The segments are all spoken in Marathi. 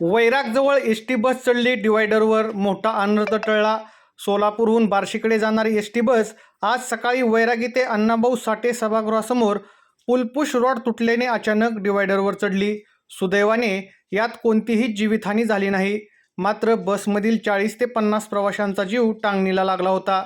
वैरागजवळ एस टी बस चढली डिवायडरवर मोठा अनर्थ टळला सोलापूरहून बार्शीकडे जाणारी एस टी बस आज सकाळी वैरागी ते अण्णाभाऊ साठे सभागृहासमोर पुलपुश रॉड तुटल्याने अचानक डिवायडरवर चढली. सुदैवाने यात कोणतीही जीवितहानी झाली नाही. मात्र बसमधील चाळीस ते पन्नास प्रवाशांचा जीव टांगणीला लागला होता.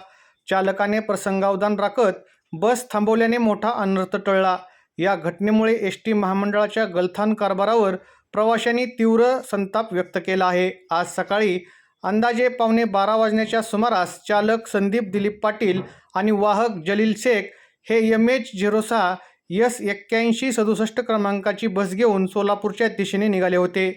चालकाने प्रसंगावधान राखत बस थांबवल्याने मोठा अनर्थ टळला या घटनेमुळे एस टी महामंडळाच्या गलथान कारभारावर प्रवाशांनी तीव्र संताप व्यक्त केला आहे. आज सकाळी अंदाजे पावणे बारा वाजण्याच्या सुमारास चालक संदीप दिलीप पाटील आणि वाहक जलील शेख हे एम एच झिरो सहा यस एक्क्याऐंशी सदुसष्ट क्रमांकाची बस घेऊन सोलापूरच्या दिशेने निघाले होते.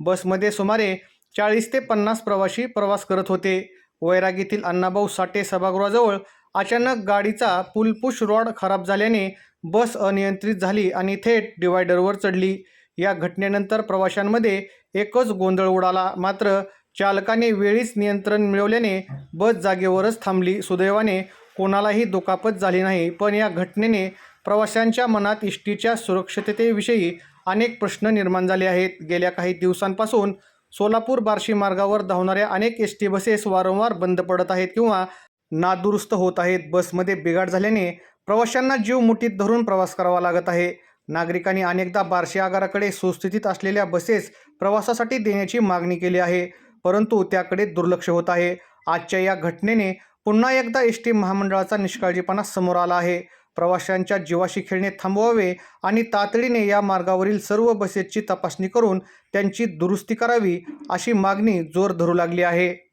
बसमध्ये सुमारे चाळीस ते पन्नास प्रवाशी प्रवास करत होते. वैरागीतील अण्णाभाऊ साठे सभागृहाजवळ अचानक गाडीचा पुलपुश रॉड खराब झाल्याने बस अनियंत्रित झाली आणि थेट डिवायडरवर चढली. या घटनेनंतर प्रवाशांमध्ये एकच गोंधळ उडाला. मात्र चालकाने वेळीच नियंत्रण मिळवल्याने बस जागेवरच थांबली. सुदैवाने कोणालाही दुखापत झाली नाही. पण या घटनेने प्रवाशांच्या मनात इष्टीच्या सुरक्षिततेविषयी अनेक प्रश्न निर्माण झाले आहेत. गेल्या काही दिवसांपासून सोलापूर बार्शी मार्गावर धावणाऱ्या अनेक एस टी बसेस वारंवार बंद पडत आहेत किंवा नादुरुस्त होत आहेत. बसमध्ये बिघाड झाल्याने प्रवाशांना जीव मुठीत धरून प्रवास करावा लागत आहे. नागरिकांनी अनेकदा बार्शी आगाराकडे सुस्थितीत असलेल्या बसेस प्रवासासाठी देण्याची मागणी केली आहे. परंतु त्याकडे दुर्लक्ष होत आहे. आजच्या या घटनेने पुन्हा एकदा एस टी महामंडळाचा निष्काळजीपणा समोर आला आहे. प्रवाशांच्या जीवाशी खेळणे थांबवावे आणि तातडीने या मार्गावरील सर्व बसेसची तपासणी करून त्यांची दुरुस्ती करावी अशी मागणी जोर धरू लागली आहे.